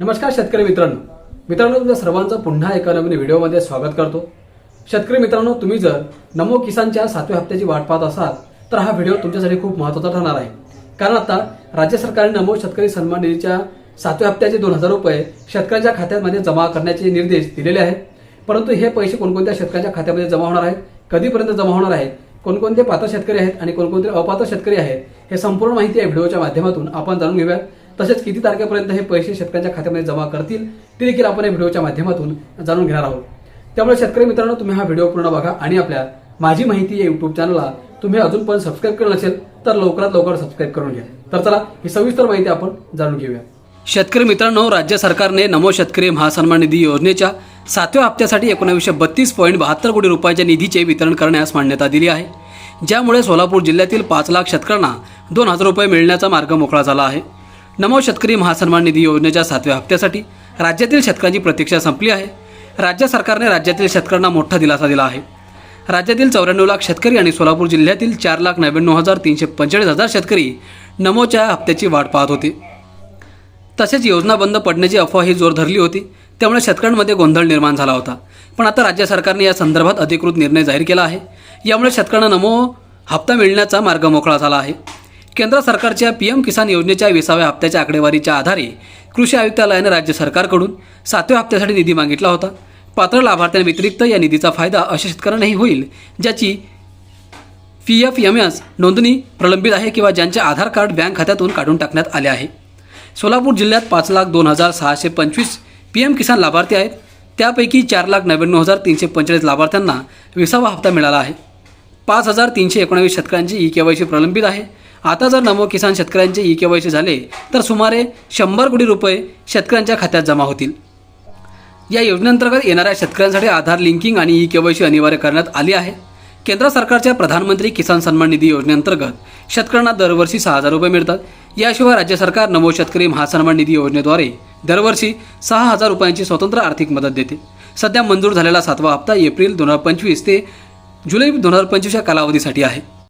नमस्कार शेतकरी मित्रांनो. मित्रांनो तुमच्या सर्वांचं पुन्हा एका नवीन व्हिडिओमध्ये स्वागत करतो. शेतकरी मित्रांनो तुम्ही जर नमो किसानच्या सातव्या हप्त्याची वाट पाहत असाल तर हा व्हिडिओ तुमच्यासाठी खूप महत्त्वाचा ठरणार आहे. कारण आता राज्य सरकारने नमो शेतकरी सन्मान निधीच्या सातव्या हप्त्याचे दोन हजार रुपये शेतकऱ्यांच्या खात्यामध्ये जमा करण्याचे निर्देश दिलेले आहेत. परंतु हे पैसे कोणकोणत्या शेतकऱ्यांच्या खात्यामध्ये जमा होणार आहेत कधीपर्यंत जमा होणार आहेत कोणकोणते पात्र शेतकरी आहेत आणि कोणकोणते अपात्र शेतकरी आहेत हे संपूर्ण माहिती या व्हिडिओच्या माध्यमातून आपण जाणून घेऊया तसेच किती तारखेपर्यंत हे पैसे शेतकऱ्यांच्या खात्यामध्ये जमा करतील ते देखील आपण या व्हिडिओच्या माध्यमातून जाणून घेणार आहोत. त्यामुळे शेतकरी मित्रांनो तुम्ही हा व्हिडिओ पूर्ण बघा आणि आपल्या माझी माहिती या युट्यूब चॅनलला तुम्ही अजून पण सबस्क्राईब केलं नसेल तर लवकरात लवकर सबस्क्राईब करून घ्या. तर चला ही सविस्तर माहिती आपण जाणून घेऊया. शेतकरी मित्रांनो राज्य सरकारने नमो शेतकरी महासन्मान निधी योजनेच्या सातव्या हप्त्यासाठी एकोणावीसशे बत्तीस पॉईंट बहात्तर कोटी रुपयाच्या निधीचे वितरण करण्यास मान्यता दिली आहे. ज्यामुळे सोलापूर जिल्ह्यातील पाच लाख शेतकऱ्यांना दोन हजार रुपये मिळण्याचा मार्ग मोकळा झाला आहे. नमो शेतकरी महासन्मान निधी योजनेच्या सातव्या हप्त्यासाठी राज्यातील शेतकऱ्यांची प्रतीक्षा संपली आहे. राज्य सरकारने राज्यातील शेतकऱ्यांना मोठा दिलासा दिला आहे. राज्यातील चौऱ्याण्णव लाख शेतकरी आणि सोलापूर जिल्ह्यातील चार लाख नव्याण्णव हजार तीनशे पंचेचाळीस हजार शेतकरी नमोच्या हप्त्याची वाट पाहत होते. तसेच योजना बंद पडण्याची अफवा ही जोर धरली होती. त्यामुळे शेतकऱ्यांमध्ये गोंधळ निर्माण झाला होता. पण आता राज्य सरकारने या संदर्भात अधिकृत निर्णय जाहीर केला आहे. यामुळे शेतकऱ्यांना नमो हप्ता मिळण्याचा मार्ग मोकळा झाला आहे. केंद्र सरकारच्या पी एम किसान योजनेच्या विसाव्या हप्त्याच्या आकडेवारीच्या आधारे कृषी आयुक्तालयाने राज्य सरकारकडून सातव्या हप्त्यासाठी निधी मागितला होता. पात्र लाभार्थ्यांव्यतिरिक्त या निधीचा फायदा अशा शेतकऱ्यांनाही होईल ज्याची पी एफ एम एस नोंदणी प्रलंबित आहे किंवा ज्यांचे आधार कार्ड बँक खात्यातून काढून टाकण्यात आले आहे. सोलापूर जिल्ह्यात पाच लाख दोन हजार सहाशे पंचवीस पी एम किसान लाभार्थी आहेत. त्यापैकी चार लाख नव्याण्णव हजार तीनशे पंचेचाळीस लाभार्थ्यांना विसावा हप्ता मिळाला आहे. पाच हजार तीनशे एकोणावीस शेतकऱ्यांची ई के वाय सी प्रलंबित आहे. आता जर नमो किसान शेतकऱ्यांचे ई केवायसी झाले तर सुमारे शंभर कोटी रुपये शेतकऱ्यांच्या खात्यात जमा होतील. या योजनेअंतर्गत येणाऱ्या शेतकऱ्यांसाठी आधार लिंकिंग आणि ई केवायसी अनिवार्य करण्यात आली आहे. केंद्र सरकारच्या प्रधानमंत्री किसान सन्मान निधी योजनेअंतर्गत शेतकऱ्यांना दरवर्षी सहा हजार रुपये मिळतात. याशिवाय राज्य सरकार नमो शेतकरी महासन्मान निधी योजनेद्वारे दरवर्षी सहा हजार रुपयांची स्वतंत्र आर्थिक मदत देते. सध्या मंजूर झालेला सातवा हप्ता एप्रिल दोन हजार पंचवीस ते जुलै दोन हजार पंचवीस या कालावधीसाठी आहे.